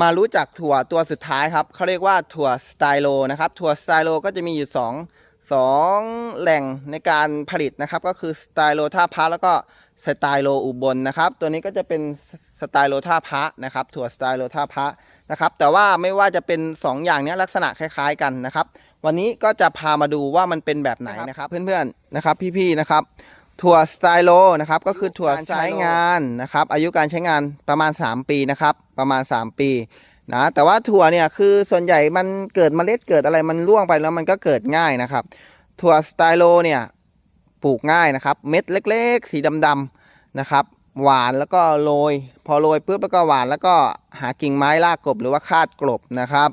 มารู้จักถั่วตัวสุดท้ายครับเขาเรียกว่าถั่วสไตโลนะครับ ถั่วสไตโลก็จะมีอยู่สองสองแหล่งในการผลิตนะครับ ก็คือสไตโลท่าพระแล้วก็สไตโลอุบลนะครับ ตัวนี้ก็จะเป็นสไตโลท่าพระนะครับ ถั่วสไตโลท่าพระนะครับ แต่ว่าไม่ว่าจะเป็นสองอย่างนี้ลักษณะคล้าย ๆ กันนะครับ วันนี้ก็จะพามาดูว่ามันเป็นแบบไหนนะครับ เพื่อนๆนะครับ พี่ๆนะครับ ถั่วสไตโลนะครับก็คือถั่วใช้งานนะครับอายุการใช้งานประมาณ 3 ปีนะครับประมาณ 3 ปีนะแต่ว่าถั่วเนี่ยคือส่วนใหญ่มันเกิดเมล็ดเกิดอะไรมันร่วงไปแล้วมันก็เกิดง่ายนะครับ ถั่วสไตโลเนี่ยปลูกง่ายนะครับ เม็ดเล็ก ๆ สีดำๆนะครับ หวานแล้วก็โรยพอโรยปุ๊บแล้วก็หวานแล้วก็หากิ่งไม้รากกลบหรือว่าคาดกลบนะครับ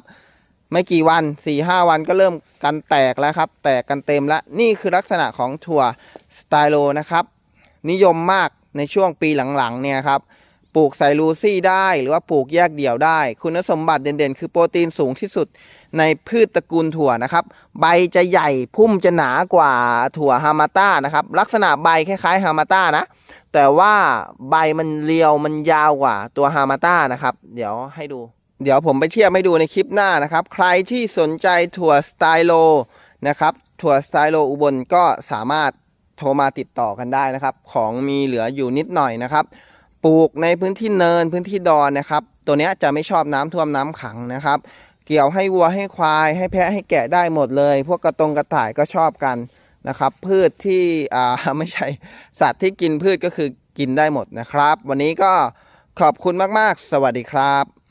ไม่กี่วัน4ี่ห้าวันก็เริ่มกันแตกแล้วครับ แตกกันเต็มแล้วนี่คือลักษณะของถั่วสไตโลนะครับ นิยมมากในช่วงปีหลังๆเนี่ยครับปลูกใส่ลูซี่ได้หรือว่าปลูกแยกเดี่ยวได้ คุณสมบัติเด่นๆ คือโปรตีนสูงที่สุดในพืชตระกูลถั่วนะครับ ใบจะใหญ่พุ่มจะหนากว่าถั่วฮามาต้านะครับ ลักษณะใบคล้ายๆฮามาต้านะ แต่ว่าใบมันเรียวมันยาวกว่าตัวฮามาต้านะครับ เดี๋ยวให้ดู เดี๋ยวผมไปเทียบให้ดูในคลิปหน้านะครับ ใครที่สนใจถั่วสไตโลนะครับถั่วสไตโลอุบลก็สามารถโทรมาติดต่อกันได้นะครับ ของมีเหลืออยู่นิดหน่อยนะครับ ปลูกในพื้นที่เนินพื้นที่ดอนนะครับ ตัวนี้จะไม่ชอบน้ำท่วมน้ำขังนะครับ เกี่ยวให้วัวให้ควาย ให้แพะให้แกะได้หมดเลย พวกกระตงกระต่ายก็ชอบกันนะครับ พืชที่อ่าไม่ใช่สัตว์ที่กินพืชก็คือกินได้หมดนะครับ วันนี้ก็ขอบคุณมากๆ สวัสดีครับ